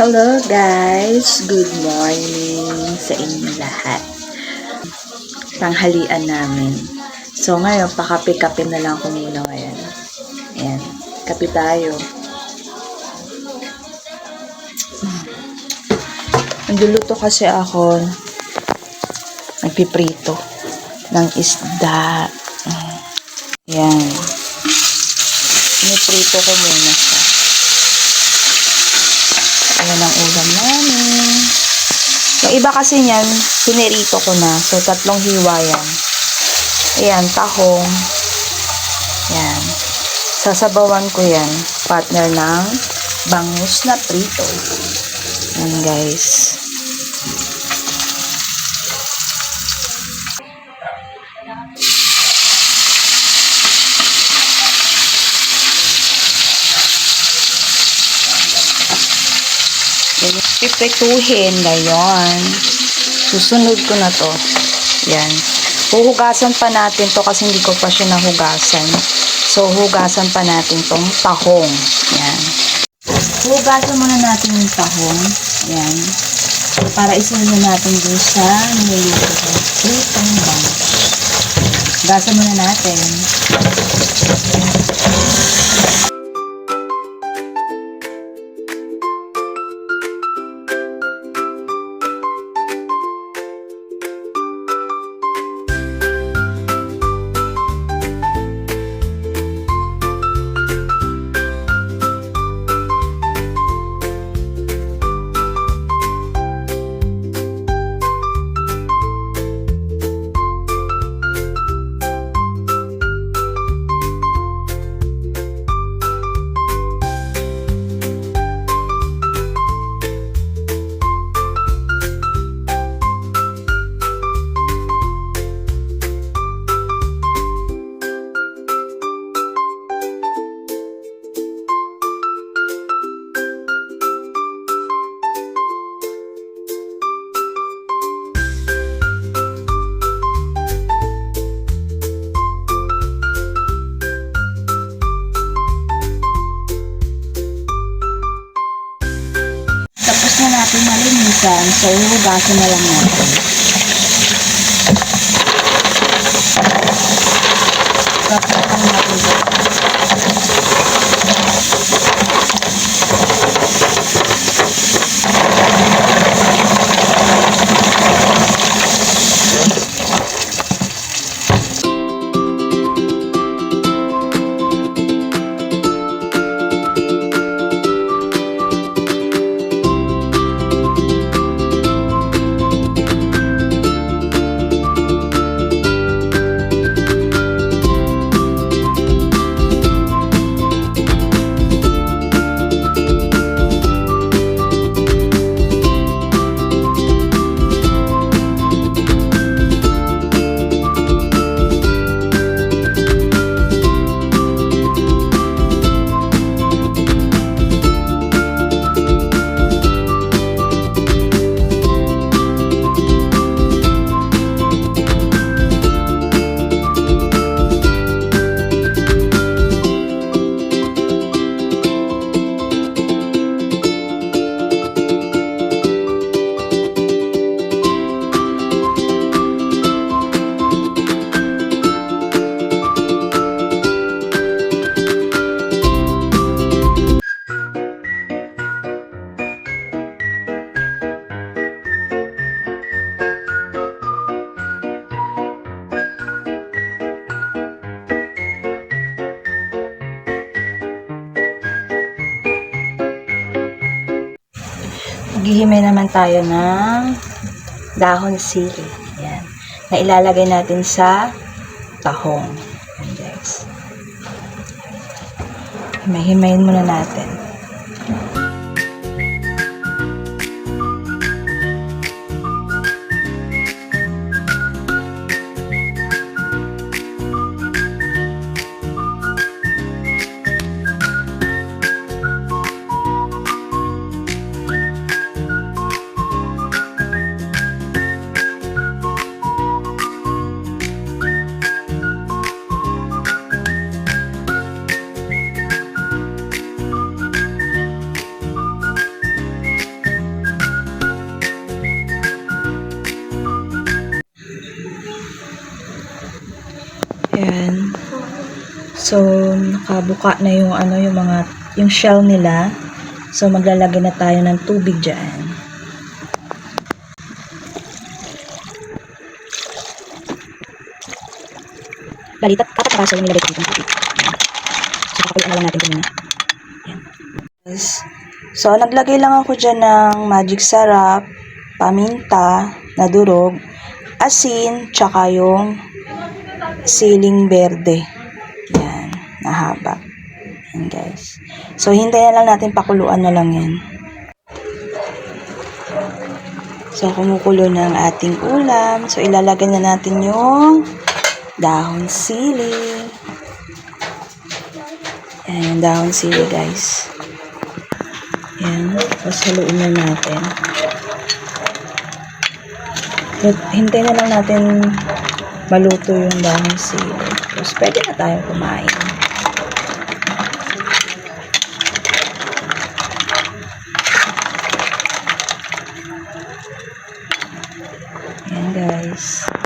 Hello guys! Good morning sa inyo lahat. Tanghalian namin. So ngayon, pakape-kape na lang ako muna ngayon. Ayan, kape tayo. Nagluluto kasi ako nagpiprito ng isda. Ayan. Piniprito ko muna. Ayan ang ulam namin. Yung iba kasi niyan, pinirito ko na. So, tatlong hiwa yan. Ayan, tahong. Ayan. Sasabawan ko yan. Partner ng bangus na prito. Ayan, guys. Yan, piprituhin ngayon. Susunod ko na to. Yan. Huhugasan pa natin to kasi hindi ko pa siya nahugasan. So, hugasan pa natin tong tahong. Yan. Hugasan muna natin yung tahong. Yan. Para isunod natin dun sa niluluto ko. Pritong bang. Hugasan muna natin. Tapos malinisan. So, hugasan na lang natin. Tapos natin ito. Maghihimay naman tayo ng dahon sili. Ayan. Na ilalagay natin sa tahong. Guys. Himay-himayin muna natin. So, nakabuka na yung ano, yung mga, yung shell nila. So, maglalagay na tayo ng tubig dyan. Bali, tat kaso yung nilagay ko ng tubig. So, kakuluan lang natin ito muna. Yan. Guys, So, naglagay lang ako dyan ng magic sarap, paminta, na durog, asin, tsaka yung siling berde. Yan, nahaba. Yan guys. So, hintayin na lang natin pakuluan na lang yan. So, kumukulo na ang ating ulam. So, ilalagay na natin yung dahon sili. Yan, yung dahon sili guys. Yan. Tapos haluin na natin. Hintay na lang natin maluto yung dahon sili. Tapos pwede na tayo kumain. Yan guys.